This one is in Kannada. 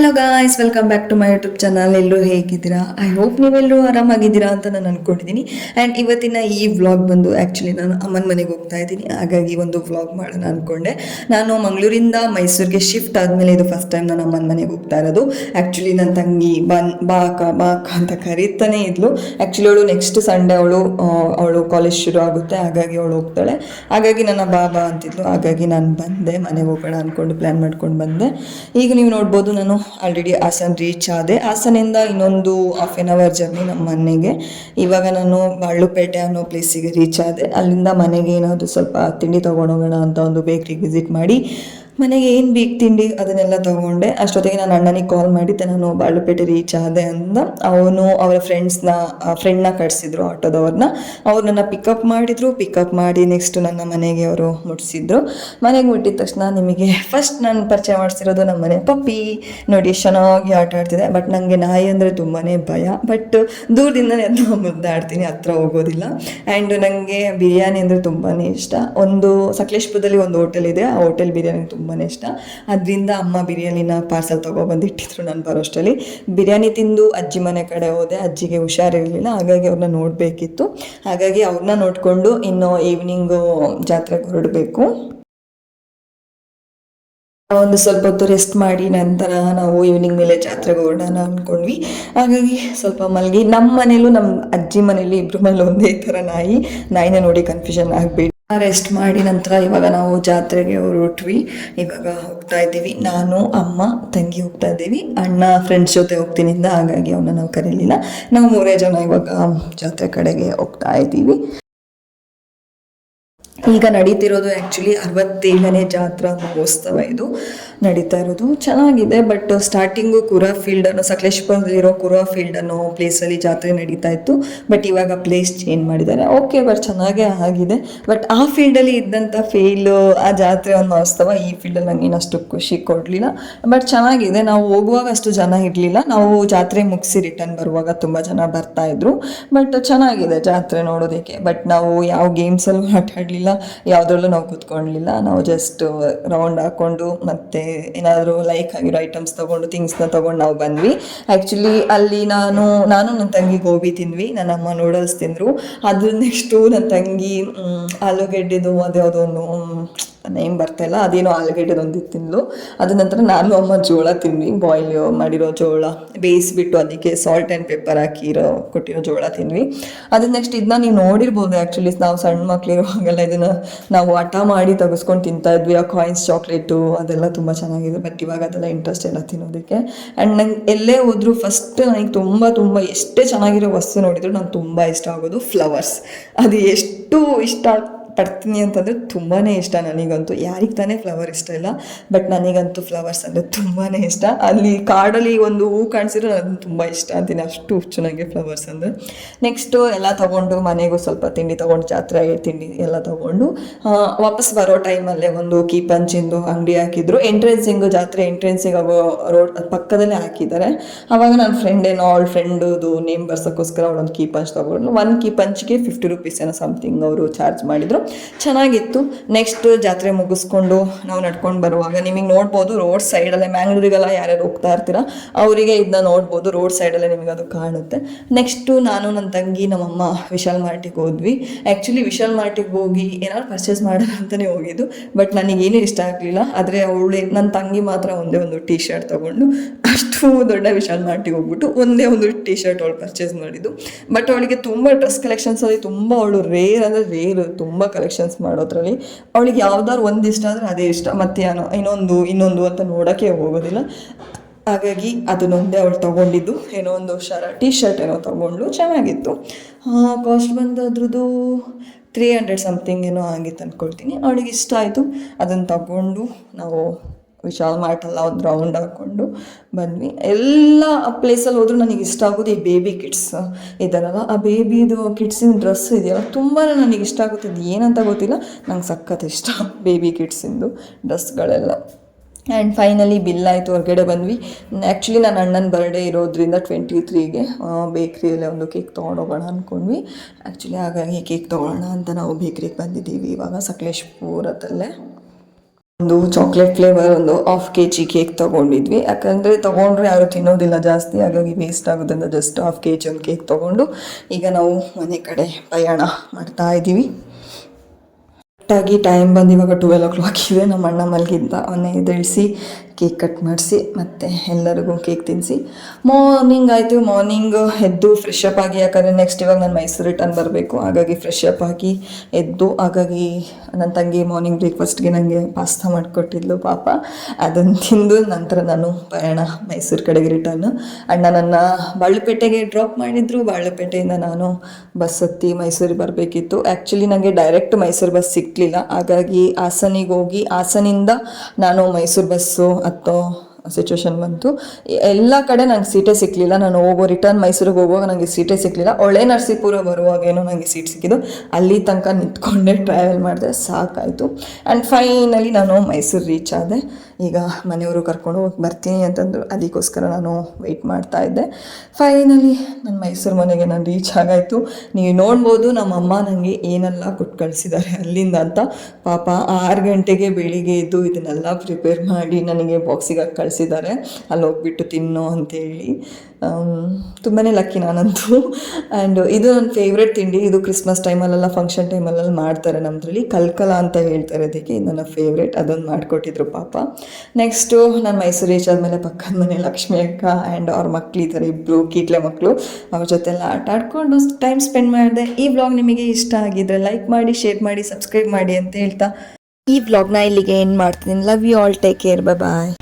Hello guys welcome back to my YouTube channel ಎಲ್ಲರೂ ಹೇಗಿದ್ದೀರಾ? ಐ ಹೋಪ್ ನೀವೆಲ್ಲರೂ ಆರಾಮಾಗಿದ್ದೀರಾ ಅಂತ ನಾನು ಅಂದ್ಕೊಂಡಿದ್ದೀನಿ ಆ್ಯಂಡ್ ಇವತ್ತಿನ ಈ ವ್ಲಾಗ್ ಬಂದು ಆ್ಯಕ್ಚುಲಿ ನಾನು ಅಮ್ಮನ ಮನೆಗೆ ಹೋಗ್ತಾ ಇದ್ದೀನಿ. ಹಾಗಾಗಿ ಒಂದು ವ್ಲಾಗ್ ಮಾಡೋಣ ಅಂದ್ಕೊಂಡೆ ನಾನು ಮಂಗಳೂರಿಂದ ಮೈಸೂರಿಗೆ ಶಿಫ್ಟ್ ಆದಮೇಲೆ ಇದು ಫಸ್ಟ್ ಟೈಮ್ ನಾನು ಅಮ್ಮನ ಮನೆಗೆ ಹೋಗ್ತಾ ಇರೋದು. ಆ್ಯಕ್ಚುಲಿ ನನ್ನ ತಂಗಿ ಬನ್, ಬಾಕ ಬಾಕ ಅಂತ ಕರೀತಾನೆ ಇದ್ಲು. ಆ್ಯಕ್ಚುಲಿ ಅವಳು ನೆಕ್ಸ್ಟ್ ಸಂಡೇ ಅವಳು ಅವಳು ಕಾಲೇಜ್ ಶುರು ಆಗುತ್ತೆ. ಹಾಗಾಗಿ ಅವಳು ಹೋಗ್ತಾಳೆ. ಹಾಗಾಗಿ ನನ್ನ ಬಾಬಾ ಅಂತಿದ್ಲು. ಹಾಗಾಗಿ ನಾನು ಬಂದೆ ಮನೆಗೆ ಹೋಗೋಣ ಅಂದ್ಕೊಂಡು ಪ್ಲ್ಯಾನ್ ಮಾಡ್ಕೊಂಡು ಬಂದೆ. ಈಗ ನೀವು ನೋಡ್ಬೋದು ನಾನು ಆಲ್ರೆಡಿ ಹಾಸನ್ ರೀಚ್ ಆದೆ. ಹಾಸನಿಂದ ಇನ್ನೊಂದು ಹಾಫ್ ಎನ್ ಅವರ್ ಜರ್ನಿ ನಮ್ಮ ಮನೆಗೆ. ಇವಾಗ ನಾನು ಬಾಳುಪೇಟೆ ಅನ್ನೋ ಪ್ಲೇಸಿಗೆ ರೀಚ್ ಆದೆ. ಅಲ್ಲಿಂದ ಮನೆಗೆ ಏನಾದರೂ ಸ್ವಲ್ಪ ತಿಂಡಿ ತೊಗೊಂಡೋಗೋಣ ಅಂತ ಒಂದು ಬೇಕ್ರಿಗೆ ವಿಸಿಟ್ ಮಾಡಿ. ಮನೆಗೆ ಏನು ಬೇಕು ತಿಂಡಿ ಅದನ್ನೆಲ್ಲ ತೊಗೊಂಡೆ. ಅಷ್ಟೊತ್ತಿಗೆ ನಾನು ಅಣ್ಣನಿಗೆ ಕಾಲ್ ಮಾಡಿದ್ದೆ ನಾನು ಬಾಳುಪೇಟೆ ರೀಚ್ ಆದೆ ಅಂದ. ಅವನು ಅವರ ಫ್ರೆಂಡ್ಸ್ನ ಫ್ರೆಂಡ್ನ ಕಳಿಸಿದ್ರು ಆಟೋದವ್ರನ್ನ ಅವ್ರು ನನ್ನ ಪಿಕಪ್ ಮಾಡಿದ್ರು. ಪಿಕಪ್ ಮಾಡಿ ನೆಕ್ಸ್ಟ್ ನನ್ನ ಮನೆಗೆ ಅವರು ಮುಟ್ಟಿಸಿದ್ರು ಮನೆಗೆ ಮುಟ್ಟಿದ ತಕ್ಷಣ ನಿಮಗೆ ಫಸ್ಟ್ ನಾನು ಪರಿಚಯ ಮಾಡಿಸಿರೋದು ನಮ್ಮ ಮನೆ ಪಪ್ಪಿ. ನೋಡಿ, ಚೆನ್ನಾಗಿ ಆಟ ಆಡ್ತಿದೆ. ಬಟ್ ನನಗೆ ನಾಯಿ ಅಂದರೆ ತುಂಬಾ ಭಯ. ಬಟ್ ದೂರದಿಂದನೇ ಅದನ್ನ ಮುದ್ದಾಡ್ತೀನಿ, ಹತ್ರ ಹೋಗೋದಿಲ್ಲ. ಆ್ಯಂಡ್ ನನಗೆ ಬಿರಿಯಾನಿ ಅಂದರೆ ತುಂಬಾ ಇಷ್ಟ. ಒಂದು ಸಕಲೇಶ್ಪುರದಲ್ಲಿ ಒಂದು ಹೋಟೆಲ್ ಇದೆ. ಆ ಹೋಟೆಲ್ ಬಿರಿಯಾನಿ ತುಂಬಾ ಇಷ್ಟ. ಅದರಿಂದ ಅಮ್ಮ ಬಿರಿಯಾನಿನ ಪಾರ್ಸಲ್ ತೊಗೊಬಂದಿಟ್ಟಿದ್ರು ನಾನು ಬರೋಷ್ಟರಲ್ಲಿ. ಬಿರಿಯಾನಿ ತಿಂದು ಅಜ್ಜಿ ಮನೆ ಕಡೆ ಹೋದೆ, ಅಜ್ಜಿಗೆ ಹುಷಾರಿರಲಿಲ್ಲ, ಹಾಗಾಗಿ ಅವ್ರನ್ನ ನೋಡಬೇಕಿತ್ತು. ಹಾಗಾಗಿ ಅವ್ರನ್ನ ನೋಡಿಕೊಂಡು ಇನ್ನು ಈವ್ನಿಂಗು ಜಾತ್ರೆಗೆ ಹೊರಡಬೇಕು. ಒಂದು ಸ್ವಲ್ಪ ಹೊತ್ತು ರೆಸ್ಟ್ ಮಾಡಿ ನಂತರ ನಾವು ಈವ್ನಿಂಗ್ ಮೇಲೆ ಜಾತ್ರೆಗೆ ಹೊರಡೋಣ ಅಂದ್ಕೊಂಡ್ವಿ ಹಾಗಾಗಿ ಸ್ವಲ್ಪ ಮಲಗಿ ನಮ್ಮ ಮನೇಲೂ ನಮ್ಮ ಅಜ್ಜಿ ಮನೇಲಿ ಇಬ್ಬರು ಮನೇಲಿ ಒಂದೇ ಥರ ನಾಯಿ. ನಾಯಿನ ನೋಡಿ ಕನ್ಫ್ಯೂಷನ್ ಆಗಬೇಡಿ. ರೆಸ್ಟ್ ಮಾಡಿ ನಂತರ ಇವಾಗ ನಾವು ಜಾತ್ರೆಗೆ ಹೊರಟ್ವಿ. ಇವಾಗ ಹೋಗ್ತಾ ಇದ್ದೀವಿ. ನಾನು, ಅಮ್ಮ, ತಂಗಿ ಹೋಗ್ತಾ ಇದ್ದೀವಿ. ಅಣ್ಣ ಫ್ರೆಂಡ್ಸ್ ಜೊತೆ ಹೋಗ್ತೀನಿಂದ ಹಾಗಾಗಿ ಅವನ್ನ ನಾವು ಕರೀಲಿಲ್ಲ. ನಾವು ಮೂರೇ ಜನ ಇವಾಗ ಜಾತ್ರೆ ಕಡೆಗೆ ಹೋಗ್ತಾ ಇದ್ದೀವಿ. ಈಗ ನಡೀತಿರೋದು ಆ್ಯಕ್ಚುಲಿ ಅರವತ್ತೇಳನೇ ಜಾತ್ರಾ ಮಹೋತ್ಸವ ಇದು. ನಡೀತಾ ಇರೋದು. ಚೆನ್ನಾಗಿದೆ ಬಟ್ ಸ್ಟಾರ್ಟಿಂಗು ಕುರಾ ಫೀಲ್ಡ್ ಅನ್ನೋ ಸಕಲೇಶ್ಪುರದಲ್ಲಿರೋ ಕುರಾ ಫೀಲ್ಡ್ ಅನ್ನೋ ಪ್ಲೇಸಲ್ಲಿ ಜಾತ್ರೆ ನಡೀತಾ ಇತ್ತು. ಬಟ್ ಇವಾಗ ಪ್ಲೇಸ್ ಚೇಂಜ್ ಮಾಡಿದ್ದಾರೆ. ಓಕೆ ಬಟ್ ಚೆನ್ನಾಗೇ ಆಗಿದೆ. ಬಟ್ ಆ ಫೀಲ್ಡಲ್ಲಿ ಇದ್ದಂಥ ಫೀಲ್ ಆ ಜಾತ್ರೆ ಒಂದು ಮಹೋತ್ಸವ ಈ ಫೀಲ್ಡಲ್ಲಿ ನಂಗೆ ಇನ್ನಷ್ಟು ಖುಷಿ ಕೊಡಲಿಲ್ಲ. ಬಟ್ ಚೆನ್ನಾಗಿದೆ. ನಾವು ಹೋಗುವಾಗ ಅಷ್ಟು ಜನ ಇರಲಿಲ್ಲ. ನಾವು ಜಾತ್ರೆ ಮುಗಿಸಿ ರಿಟರ್ನ್ ಬರುವಾಗ ತುಂಬ ಜನ ಬರ್ತಾ ಇದ್ರು. ಬಟ್ ಚೆನ್ನಾಗಿದೆ ಜಾತ್ರೆ ನೋಡೋದಕ್ಕೆ. ಬಟ್ ನಾವು ಯಾವ ಗೇಮ್ಸಲ್ಲೂ ಆಟ ಆಡಲಿಲ್ಲ. ಯಾವುದ್ರಲ್ಲೂ ನಾವು ಕೂತ್ಕೊಳ್ಳಲಿಲ್ಲ ನಾವು ಜಸ್ಟ್ ರೌಂಡ್ ಹಾಕ್ಕೊಂಡು ಮತ್ತೆ ಏನಾದರೂ ಲೈಕ್ ಆಗಿರೋ ಐಟಮ್ಸ್ ತೊಗೊಂಡು ಥಿಂಗ್ಸ್ನ ತೊಗೊಂಡು ನಾವು ಬಂದ್ವಿ. ಆ್ಯಕ್ಚುಲಿ ಅಲ್ಲಿ ನಾನು ನಾನು ನನ್ನ ತಂಗಿ ಗೋಬಿ ತಿಂದ್ವಿ, ನನ್ನ ಅಮ್ಮ ನೂಡಲ್ಸ್ ತಿಂದರು. ಅದ್ರ ನೆಕ್ಸ್ಟು ನನ್ನ ತಂಗಿ ಆಲೂಗಡ್ಡೆದು ಅದ್ಯಾವುದೋ ಒಂದು ನೇಮ್ ಬರ್ತಾಯಿಲ್ಲ ಅದೇನೋ ಆಲೂಗೆಡ್ಡೆದೊಂದು ತಿಂದ್ಲು. ಅದ ನಂತರ ನಾನು, ಅಮ್ಮ ಜೋಳ ತಿಂದ್ವಿ. ಬಾಯ್ಲ್ ಮಾಡಿರೋ ಜೋಳ, ಬೇಯಿಸ್ಬಿಟ್ಟು ಅದಕ್ಕೆ ಸಾಲ್ಟ್ ಆ್ಯಂಡ್ ಪೆಪ್ಪರ್ ಹಾಕಿರೋ, ಕೊಟ್ಟಿರೋ ಜೋಳ ತಿಂದ್ವಿ. ಅದ್ರ ನೆಕ್ಸ್ಟ್ ಇದನ್ನ ನೀವು ನೋಡಿರ್ಬೋದು ಆ್ಯಕ್ಚುಲಿ ನಾವು ಸಣ್ಣ ಮಕ್ಳಿರುವಾಗೆಲ್ಲ ಇದನ್ನು ನಾವು ಹಠ ಮಾಡಿ ತೆಗೆಸ್ಕೊಂಡು ತಿಂತಾ ಇದ್ವಿ. ಆ ಕಾಯಿನ್ಸ್ ಚಾಕ್ಲೇಟು ಅದೆಲ್ಲ ತುಂಬ ಚೆನ್ನಾಗಿದೆ. ಬಟ್ ಇವಾಗ ಅದೆಲ್ಲ ಇಂಟ್ರೆಸ್ಟ್ ಇಲ್ಲ ತಿನ್ನೋದಕ್ಕೆ. ಆ್ಯಂಡ್ ನಂಗೆ ಎಲ್ಲೇ ಹೋದರೂ ಫಸ್ಟ್ ನನಗೆ ತುಂಬ ತುಂಬ ಎಷ್ಟೇ ಚೆನ್ನಾಗಿರೋ ವಸ್ತು ನೋಡಿದ್ರು ನಂಗೆ ತುಂಬ ಇಷ್ಟ ಆಗೋದು ಫ್ಲವರ್ಸ್ ಅದು ಎಷ್ಟು ಇಷ್ಟ ಪಡ್ತೀನಿ ಅಂತಂದರೆ ತುಂಬಾ ಇಷ್ಟ ನನಗಂತೂ. ಯಾರಿಗೆ ತಾನೇ ಫ್ಲವರ್ ಇಷ್ಟ ಇಲ್ಲ ಬಟ್ ನನಗಂತೂ ಫ್ಲವರ್ಸ್ ಅಂದರೆ ತುಂಬಾ ಇಷ್ಟ. ಅಲ್ಲಿ ಕಾಡಲ್ಲಿ ಒಂದು ಹೂ ಕಾಣಿಸಿದ್ರೆ ಅದು ತುಂಬ ಇಷ್ಟ. ಅಂತೀನಿ ಅಷ್ಟು ಚೆನ್ನಾಗಿ ನನಗೆ ಫ್ಲವರ್ಸ್ ಅಂದರೆ. ನೆಕ್ಸ್ಟು ಎಲ್ಲ ತೊಗೊಂಡು ಮನೆಗೂ ಸ್ವಲ್ಪ ತಿಂಡಿ ತೊಗೊಂಡು, ಜಾತ್ರೆ ತಿಂಡಿ ಎಲ್ಲ ತೊಗೊಂಡು ವಾಪಸ್ ಬರೋ ಟೈಮಲ್ಲೇ ಒಂದು ಕೀ ಪಂಚಿಂದು ಅಂಗಡಿ ಹಾಕಿದ್ರು. ಎಂಟ್ರೆನ್ಸಿಂಗು ಜಾತ್ರೆ ಎಂಟ್ರೆನ್ಸಿಗೆ ಆಗೋ ರೋಡ್ ಪಕ್ಕದಲ್ಲೇ ಹಾಕಿದ್ದಾರೆ. ಆವಾಗ ನನ್ನ ಫ್ರೆಂಡ್ ಏನೋ ಅವಳ ಫ್ರೆಂಡುದು ನೇಮ್ ಬರ್ಸೋಕ್ಕೋಸ್ಕರ ಅವಳೊಂದು ಕೀ ಪಂಚ್ ತೊಗೊಂಡು ಒನ್ ಕೀ ಪಂಚ್ಗೆ ಫಿಫ್ಟಿ ರುಪೀಸ್ ಏನೋ ಸಮಥಿಂಗ್ ಅವರು ಚಾರ್ಜ್ ಮಾಡಿದರು. ಚೆನ್ನಾಗಿತ್ತು. ನೆಕ್ಸ್ಟ್ ಜಾತ್ರೆ ಮುಗಿಸ್ಕೊಂಡು ನಾವು ನಡ್ಕೊಂಡು ಬರುವಾಗ ನಿಮಗೆ ನೋಡ್ಬೋದು ರೋಡ್ ಸೈಡಲ್ಲೇ ಮ್ಯಾಂಗ್ಳೂರಿಗೆಲ್ಲ ಯಾರ್ಯಾರು ಹೋಗ್ತಾ ಇರ್ತೀರಾ, ಅವರಿಗೆ ಇದನ್ನ ನೋಡ್ಬೋದು ರೋಡ್ ಸೈಡಲ್ಲೇ ನಿಮಗೆ ಅದು ಕಾಣುತ್ತೆ. ನೆಕ್ಸ್ಟು ನಾನು ನನ್ನ ತಂಗಿ, ನಮ್ಮಮ್ಮ ವಿಶಾಲ್ ಮಾರ್ಟಿಗೆ ಹೋದ್ವಿ. ಆ್ಯಕ್ಚುಲಿ ವಿಶಾಲ್ ಮಾರ್ಟಿಗೆ ಹೋಗಿ ಏನಾದ್ರು ಪರ್ಚೇಸ್ ಮಾಡೋಣ ಅಂತಲೇ ಹೋಗಿದ್ದು ಬಟ್ ನನಗೇನು ಇಷ್ಟ ಆಗಲಿಲ್ಲ. ಆದರೆ ಅವಳು ನನ್ನ ತಂಗಿ ಮಾತ್ರ ಒಂದೇ ಒಂದು ಟೀ ಶರ್ಟ್ ತೊಗೊಂಡು ಅಷ್ಟು ದೊಡ್ಡ ವಿಶಾಲ್ ಮಾರ್ಟಿಗೆ ಹೋಗ್ಬಿಟ್ಟು ಒಂದೇ ಒಂದು ಟೀ ಶರ್ಟ್ ಅವಳು ಪರ್ಚೇಸ್ ಮಾಡಿದ್ದು. ಬಟ್ ಅವಳಿಗೆ ತುಂಬ ಡ್ರೆಸ್ ಕಲೆಕ್ಷನ್ಸಲ್ಲಿ ತುಂಬ, ಅವಳು ರೇರ್ ಅಂದರೆ ರೇರ್ ತುಂಬ ಕಲೆಕ್ಷನ್ಸ್ ಮಾಡೋದ್ರಲ್ಲಿ. ಅವಳಿಗೆ ಯಾವ್ದಾದ್ರು ಒಂದು ಇಷ್ಟ ಆದರೆ ಅದೇ ಇಷ್ಟ. ಮತ್ತೆ ಏನೋ, ಇನ್ನೊಂದು ಇನ್ನೊಂದು ಅಂತ ನೋಡೋಕ್ಕೆ ಹೋಗೋದಿಲ್ಲ. ಹಾಗಾಗಿ ಅದನ್ನೊಂದೇ ಅವಳು ತೊಗೊಂಡಿದ್ದು. ಏನೋ ಒಂದು ಶರ ಟೀ ಶರ್ಟ್ ಏನೋ ತೊಗೊಂಡ್ಲು ಚೆನ್ನಾಗಿತ್ತು. ಕಾಸ್ಟ್ ಬಂದು ಅದ್ರದ್ದು ತ್ರೀ ಹಂಡ್ರೆಡ್ ಸಮಥಿಂಗ್ ಏನೋ ಆಗಿತ್ತು ಅಂದ್ಕೊಳ್ತೀನಿ ಅವಳಿಗೆ ಇಷ್ಟ ಆಯಿತು. ಅದನ್ನು ತಗೊಂಡು ನಾವು ವಿಶಾಲ್ ಮಾರ್ಟೆಲ್ಲ ಒಂದು ರೌಂಡ್ ಹಾಕ್ಕೊಂಡು ಬಂದ್ವಿ. ಎಲ್ಲ ಪ್ಲೇಸಲ್ಲಿ ಹೋದ್ರು ನನಗೆ ಇಷ್ಟ ಆಗೋದು ಈ ಬೇಬಿ ಕಿಡ್ಸ್ ಇದರಲ್ಲ. ಆ ಬೇಬಿದು ಕಿಡ್ಸಿನ ಡ್ರೆಸ್ ಇದೆಯಲ್ಲ ತುಂಬಾ ನನಗೆ ಇಷ್ಟ ಆಗುತ್ತೆ. ಇದು ಏನಂತ ಗೊತ್ತಿಲ್ಲ, ನಂಗೆ ಸಖತ್ ಇಷ್ಟ ಬೇಬಿ ಕಿಡ್ಸಿಂದು ಡ್ರೆಸ್ಗಳೆಲ್ಲ ಆ್ಯಂಡ್ ಫೈನಲಿ ಬಿಲ್ ಆಯಿತು, ಹೊರಗಡೆ ಬಂದ್ವಿ. ಆ್ಯಕ್ಚುಲಿ ನನ್ನ ಅಣ್ಣನ ಬರ್ಡೇ ಇರೋದ್ರಿಂದ ಟ್ವೆಂಟಿ ತ್ರೀಗೆ ಬೇಕ್ರಿಯಲ್ಲೇ ಒಂದು ಕೇಕ್ ತೊಗೊಂಡೋಗೋಣ ಅಂದ್ಕೊಂಡ್ವಿ ಆ್ಯಕ್ಚುಲಿ ಹಾಗಾಗಿ ಕೇಕ್ ತೊಗೊಳ್ಳೋಣ ಅಂತ ನಾವು ಬೇಕ್ರಿಗೆ ಬಂದಿದ್ದೀವಿ. ಇವಾಗ ಸಕಲೇಶ್ಪುರದಲ್ಲೇ ಒಂದು ಚಾಕ್ಲೇಟ್ ಫ್ಲೇವರ್ ಒಂದು ಹಾಫ್ ಕೆ ಜಿ ಕೇಕ್ ತಗೊಂಡಿದ್ವಿ. ಯಾಕಂದರೆ ತಗೊಂಡ್ರೆ ಯಾರು ತಿನ್ನೋದಿಲ್ಲ, ಜಾಸ್ತಿ ಹಾಗಾಗಿ ವೇಸ್ಟ್ ಆಗೋದ್ರಿಂದ ಜಸ್ಟ್ ಹಾಫ್ ಕೆ ಜಿ ಒಂದು ಕೇಕ್ ತೊಗೊಂಡು ಈಗ ನಾವು ಮನೆ ಕಡೆ ಪ್ರಯಾಣ ಮಾಡ್ತಾ ಇದ್ದೀವಿ. ಕರೆಕ್ಟಾಗಿ ಟೈಮ್ ಬಂದು ಇವಾಗ ಟ್ವೆಲ್ ಓ ಕ್ಲಾಕ್ ಇದೆ. ನಮ್ಮ ಅಣ್ಣ ಮಲಗಿದ್ದ ಅವನ್ನೇ ಎದ್ದೇಳಿಸಿ ಕೇಕ್ ಕಟ್ ಮಾಡಿಸಿ ಮತ್ತು ಎಲ್ಲರಿಗೂ ಕೇಕ್ ತಿನ್ನಿಸಿ ಮಾರ್ನಿಂಗ್ ಆಯಿತು ಮಾರ್ನಿಂಗ್ ಎದ್ದು ಫ್ರೆಶ್ ಅಪ್ ಆಗಿ, ಯಾಕಂದರೆ ನೆಕ್ಸ್ಟ್ ಇವಾಗ ನಾನು ಮೈಸೂರು ರಿಟರ್ನ್ ಬರಬೇಕು. ಹಾಗಾಗಿ ಫ್ರೆಶ್ ಅಪ್ ಆಗಿ ಎದ್ದು, ಹಾಗಾಗಿ ನನ್ನ ತಂಗಿ ಮಾರ್ನಿಂಗ್ ಬ್ರೇಕ್ಫಾಸ್ಟ್ಗೆ ನನಗೆ ಪಾಸ್ತಾ ಮಾಡಿಕೊಟ್ಟಿದ್ಲು ಪಾಪ. ಅದನ್ನು ತಿಂದು ನಂತರ ನಾನು ಪ್ರಯಾಣ ಮೈಸೂರು ಕಡೆಗೆ ರಿಟರ್ನು ಅಣ್ಣ ನನ್ನ ಬಾಳುಪೇಟೆಗೆ ಡ್ರಾಪ್ ಮಾಡಿದ್ರು. ಬಾಳುಪೇಟೆಯಿಂದ ನಾನು ಬಸ್ ಹತ್ತಿ ಮೈಸೂರಿಗೆ ಬರಬೇಕಿತ್ತು. ಆ್ಯಕ್ಚುಲಿ ನನಗೆ ಡೈರೆಕ್ಟ್ ಮೈಸೂರು ಬಸ್ ಸಿಕ್ಕಲಿಲ್ಲ ಹಾಗಾಗಿ ಹಾಸನಿಗೆ ಹೋಗಿ ಹಾಸನಿಂದ ನಾನು ಮೈಸೂರು ಬಸ್ಸು ಹತ್ತೋ ಸಿಚುವೇಶನ್ ಬಂತು. ಎಲ್ಲ ಕಡೆ ನಂಗೆ ಸೀಟೇ ಸಿಕ್ಕಲಿಲ್ಲ ನಾನು ಹೋಗೋ ರಿಟರ್ನ್ ಮೈಸೂರಿಗೆ ಹೋಗುವಾಗ ನನಗೆ ಸೀಟೇ ಸಿಕ್ಕಲಿಲ್ಲ ಒಳ್ಳೆ ನರಸೀಪುರ ಬರುವಾಗೇನೋ ನನಗೆ ಸೀಟ್ ಸಿಕ್ಕಿದ್ದು. ಅಲ್ಲಿ ತನಕ ನಿಂತ್ಕೊಂಡೆ ಟ್ರಾವೆಲ್ ಮಾಡಿದೆ, ಸಾಕಾಯಿತು. ಆ್ಯಂಡ್ ಫೈನಲಿ ನಾನು ಮೈಸೂರು ರೀಚ್ ಆದೆ. ಈಗ ಮನೆಯವರು ಕರ್ಕೊಂಡು ಹೋಗಿ ಬರ್ತೀನಿ ಅಂತಂದರು. ಅದಕ್ಕೋಸ್ಕರ ನಾನು ವೆಯ್ಟ್ ಮಾಡ್ತಾ ಇದ್ದೆ. ಫೈನಲಿ ನನ್ನ ಮೈಸೂರು ಮನೆಗೆ ನಾನು ರೀಚ್ ಆಗಾಯಿತು. ನೀವು ನೋಡ್ಬೋದು ನಮ್ಮ ಅಮ್ಮ ನನಗೆ ಏನೆಲ್ಲ ಕೊಟ್ಟು ಕಳಿಸಿದ್ದಾರೆ ಅಲ್ಲಿಂದ ಅಂತ. ಪಾಪ ಆರು ಗಂಟೆಗೆ ಬೆಳಿಗ್ಗೆ ಎದ್ದು ಇದನ್ನೆಲ್ಲ ಪ್ರಿಪೇರ್ ಮಾಡಿ ನನಗೆ ಬಾಕ್ಸಿಗೆ ಹಾಕಿ ಕಳಿಸಿದ್ದಾರೆ ಅಲ್ಲಿ ಹೋಗ್ಬಿಟ್ಟು ತಿನ್ನು ಅಂತೇಳಿ. ತುಂಬಾ ಲಕ್ಕಿ ನಾನಂತೂ. ಆ್ಯಂಡ್ ಇದು ನನ್ನ ಫೇವ್ರೆಟ್ ತಿಂಡಿ. ಇದು ಕ್ರಿಸ್ಮಸ್ ಟೈಮಲ್ಲೆಲ್ಲ ಫಂಕ್ಷನ್ ಟೈಮಲ್ಲೆಲ್ಲ ಮಾಡ್ತಾರೆ ನಮ್ಮದ್ರಲ್ಲಿ ಕಲ್ಕಲ ಅಂತ ಹೇಳ್ತಾರೆ ಅದಕ್ಕೆ ಇದು ನನ್ನ ಫೇವ್ರೆಟ್ ಅದೊಂದು ಮಾಡಿಕೊಟ್ಟಿದ್ರು ಪಾಪ. ನೆಕ್ಸ್ಟು ನಾನು ಮೈಸೂರು ರೀಚ್ ಆದಮೇಲೆ ಪಕ್ಕದ ಮನೆ ಲಕ್ಷ್ಮಿ ಅಕ್ಕ ಆ್ಯಂಡ್ ಅವ್ರ ಮಕ್ಕಳಿದ್ದಾರೆ ಇಬ್ಬರು ಕೀಟ್ಲೆ ಮಕ್ಕಳು ಅವ್ರ ಜೊತೆಲ್ಲ ಆಟ ಆಡ್ಕೊಂಡು ಟೈಮ್ ಸ್ಪೆಂಡ್ ಮಾಡಿದೆ. ಈ ವ್ಲಾಗ್ ನಿಮಗೆ ಇಷ್ಟ ಆಗಿದ್ರೆ ಲೈಕ್ ಮಾಡಿ ಶೇರ್ ಮಾಡಿ ಸಬ್ಸ್ಕ್ರೈಬ್ ಮಾಡಿ ಅಂತ ಹೇಳ್ತಾ. ಈ ವ್ಲಾಗ್ನ ಇಲ್ಲಿಗೆ ಏನು ಮಾಡ್ತೀನಿ. Love you all take care bye